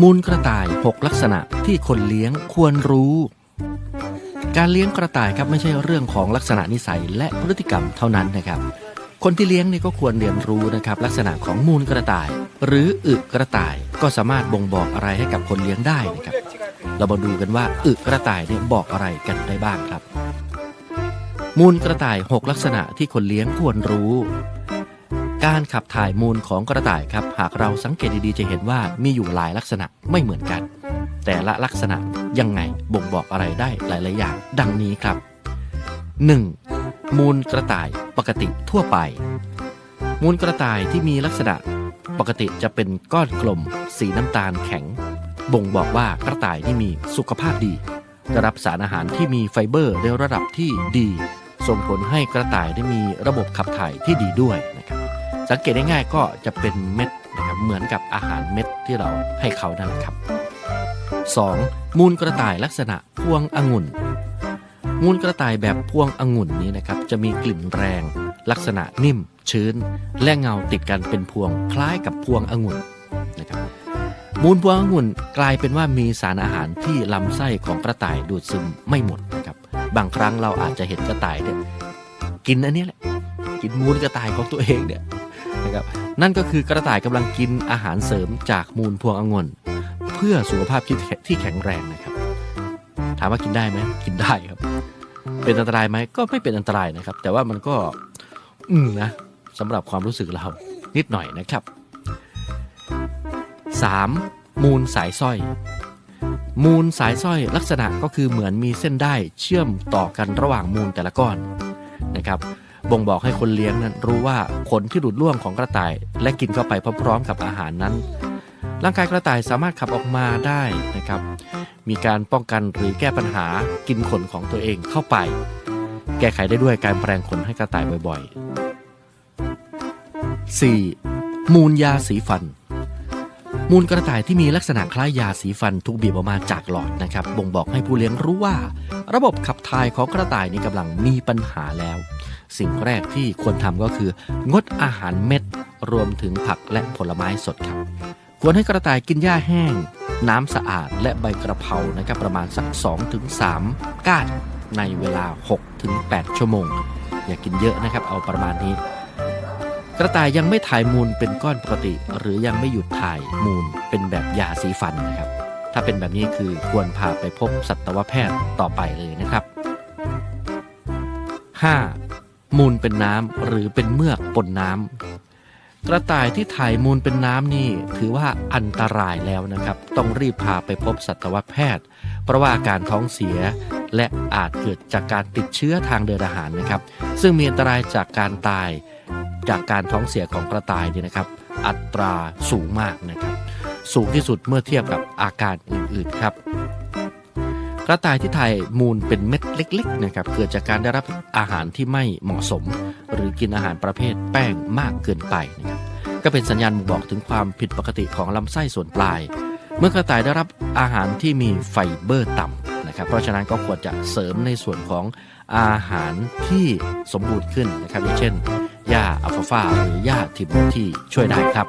มูลกระต่าย 6 ลักษณะที่คนเลี้ยงควรรู้ การเลี้ยงกระต่ายครับไม่ใช่เรื่องของลักษณะนิสัยและพฤติกรรมเท่านั้นนะครับ คนที่เลี้ยงเนี่ยก็ควรเรียนรู้นะครับลักษณะของมูลกระต่าย หรืออึกระต่ายก็สามารถบ่งบอกอะไรให้กับคนเลี้ยงได้นะครับ เรามาดูกันว่าอึกระต่ายเนี่ยบอกอะไรกันได้บ้างครับ มูลกระต่าย 6 ลักษณะที่คนเลี้ยงควรรู้ การขับถ่ายมูลของกระต่ายครับ หากเราสังเกตดีๆจะเห็นว่ามีอยู่หลายลักษณะไม่เหมือนกัน แต่ละลักษณะยังไงบ่งบอกอะไรได้หลายๆอย่าง ดังนี้ครับ 1. มูลกระต่ายปกติทั่วไป มูลกระต่ายที่มีลักษณะปกติจะเป็นก้อนกลม สีน้ำตาลแข็ง บ่งบอกว่ากระต่ายที่มีสุขภาพดีได้รับสารอาหารที่มีไฟเบอร์ในระดับที่ดี ส่งผลให้กระต่ายได้มีระบบขับถ่ายที่ดีด้วยนะครับ สังเกตได้ง่ายก็จะเป็นเม็ดนะครับเหมือนกับอาหารเม็ดที่เราให้เขานั่นแหละครับ 2. มูลกระต่ายลักษณะพวงองุ่น มูลกระต่ายแบบพวงองุ่นนี้นะครับจะมีกลิ่นแรง ลักษณะนิ่ม ชื้น และเงาติดกันเป็นพวงคล้ายกับพวงองุ่นนะครับมูลพวงองุ่นกลายเป็นว่ามีสารอาหารที่ลำไส้ของกระต่ายดูดซึมไม่หมดนะครับบางครั้งเราอาจจะเห็นกระต่ายเนี่ยกินอันนี้แหละกินมูลกระต่ายของตัวเองเนี่ย นะครับนั่นก็คือกระต่ายกำลังกินอาหารเสริมจากมูลพวงองุ่นเพื่อสุขภาพที่แข็งที่แข็งแรงนะครับ ถามว่ากินได้ไหมกินได้ครับ เป็นอันตรายไหมก็ไม่เป็นอันตรายนะครับ แต่ว่ามันก็ อืมนะสำหรับความรู้สึกเรานิดหน่อยนะครับ 3. มูลสายสร้อย มูลสายสร้อยลักษณะก็คือเหมือนมีเส้นได้เชื่อมต่อกันระหว่างมูลแต่ละก้อนนะครับ บ่งบอกให้คนเลี้ยงนั้นรู้ว่าขนที่หลุดร่วงของกระต่าย และกินเข้าไปพร้อมๆกับอาหารนั้น ร่างกายกระต่ายสามารถขับออกมาได้นะครับ มีการป้องกันหรือแก้ปัญหากินขนของตัวเองเข้าไป แก้ไขได้ด้วยการแปรงขนให้กระต่ายบ่อย ๆ 4. มูลยาสีฟันมูลกระต่ายที่มีลักษณะคล้ายยาสีฟันถูกบีบออกมาจากหลอดนะครับ บ่งบอกให้ผู้เลี้ยงรู้ว่า ระบบขับถ่ายของกระต่ายนี้กำลังมีปัญหาแล้ว สิ่งแรกที่ควรทำก็คือ งดอาหารเม็ด รวมถึงผักและผลไม้สดครับ ควรให้กระต่ายกินหญ้าแห้ง น้ำสะอาดและใบกระเพรานะครับประมาณสัก 2-3 ก้านในเวลา 6-8 ชั่วโมง อย่ากินเยอะนะครับเอาประมาณนี้ กระต่ายยังไม่ถ่ายมูลเป็นก้อนปกติ หรือยังไม่หยุดถ่ายมูลเป็นแบบยาสีฟันนะครับ ถ้าเป็นแบบนี้คือควรพาไปพบสัตวแพทย์ต่อไปเลยนะครับ 5. มูลเป็นน้ำหรือเป็นเมือกปนน้ำกระต่ายที่ถ่ายมูลเป็นน้ำนี่ถือว่าอันตรายแล้วนะครับ ต้องรีบพาไปพบสัตวแพทย์ เพราะว่าอาการท้องเสียและอาจเกิดจากการติดเชื้อทางเดินอาหารนะครับ ซึ่งมีอันตรายจากการตายจากการท้องเสียของกระต่ายเนี่ยนะครับ อัตราสูงมากนะครับ สูงที่สุดเมื่อเทียบกับอาการอื่นๆครับ ระต่ายที่ถ่ายมูลเป็นเม็ดเล็กๆนะครับเกิดจากการได้รับอาหารที่ไม่เหมาะสม หรือกินอาหารประเภทแป้งมากเกินไปนะครับก็เป็นสัญญาณบ่งบอกถึงความผิดปกติของลำไส้ส่วนปลาย เมื่อกระต่ายได้รับอาหารที่มีไฟเบอร์ต่ำนะครับเพราะฉะนั้นก็ควรจะเสริมในส่วนของอาหารที่สมบูรณ์ขึ้นนะครับเช่นหญ้าอัลฟาฟาหรือหญ้าทิมที่ช่วยได้ครับ